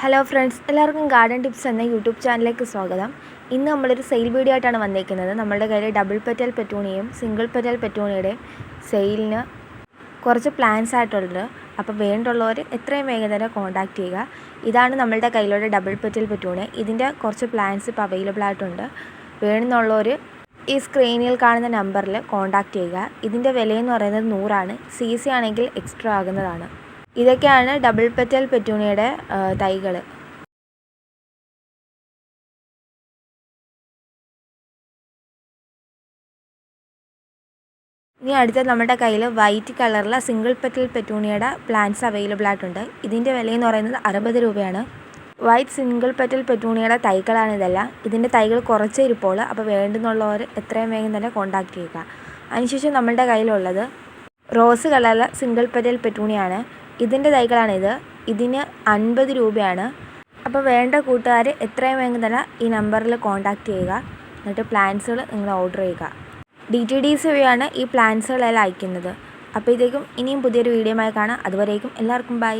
Hello friends എല്ലാവർക്കും garden tips എന്ന YouTube ചാനലിലേക്ക് സ്വാഗതം. ഇന്ന് നമ്മളൊരു സെയിൽ വീഡിയോ ആയിട്ടാണ് വന്നേക്കുന്നത്. നമ്മുടെ കയ്യിൽ ഡബിൾ പെറ്റൽ പെറ്റൂണിയും സിംഗിൾ പെറ്റൽ പെറ്റൂണിയുടെ സെയിലിന് കുറച്ച് പ്ലാൻസ് ആയിട്ടുള്ളത് അപ്പോൾ വേണ്ടുള്ളവർ എത്രയും വേഗം തന്നെ കോൺടാക്റ്റ് ചെയ്യുക. ഇതാണ് നമ്മളുടെ കയ്യിലുള്ള ഡബിൾ പെറ്റൽ പെറ്റൂണി ഇതിന്റെ കുറച്ച് പ്ലാൻസ് ഇപ്പോൾ അവൈലബിൾ ആയിട്ടുണ്ട്. വേണമെന്നുള്ളവർ ഈ സ്ക്രീനിൽ കാണുന്ന നമ്പറിൽ കോൺടാക്റ്റ് ചെയ്യുക. ഇതിന്റെ വിലയെന്ന് പറയുന്നത് നൂറാണ്. സി സി ആണെങ്കിൽ എക്സ്ട്രാ ആകുന്നതാണ്. ഇതൊക്കെയാണ് ഡബിൾ പെറ്റൽ പെറ്റൂണിയുടെ തൈകൾ ഇനി അടുത്ത നമ്മുടെ കയ്യിൽ വൈറ്റ് കളറിലെ സിംഗിൾ പെറ്റൽ പെറ്റൂണിയുടെ പ്ലാന്റ്സ് അവൈലബിൾ ആയിട്ടുണ്ട്. ഇതിന്റെ വിലയെന്ന് പറയുന്നത് അറുപത് രൂപയാണ്. വൈറ്റ് സിംഗിൾ പെറ്റൽ പെറ്റൂണിയുടെ തൈകളാണ് ഇതെല്ലാം. ഇതിന്റെ തൈകൾ കുറച്ചേ ഇരിപ്പോൾ അപ്പോൾ വേണ്ടുന്നുള്ളവർ എത്രയും വേഗം തന്നെ കോൺടാക്റ്റ് ചെയ്യുക. അതിനുശേഷം നമ്മളുടെ കയ്യിലുള്ളത് റോസ് കളറിൽ സിംഗിൾ പെറ്റൽ പെറ്റൂണിയാണ്. ഇതിന്റെ തൈകളാണിത്. ഇതിന് അൻപത് രൂപയാണ്. അപ്പോൾ വേണ്ട കൂട്ടുകാർ എത്രയും വേഗം തന്നെ ഈ നമ്പറിൽ കോൺടാക്റ്റ് ചെയ്യുക. എന്നിട്ട് പ്ലാൻസുകൾ നിങ്ങൾ ഓർഡർ ചെയ്യുക. ഡി ടി ഡി സി വഴിയാണ് ഈ പ്ലാൻസുകളെല്ലാം അയക്കുന്നത്. അപ്പോഴത്തേക്കും ഇനിയും പുതിയൊരു വീഡിയോയുമായി കാണാം. അതുവരേക്കും എല്ലാവർക്കും ബൈ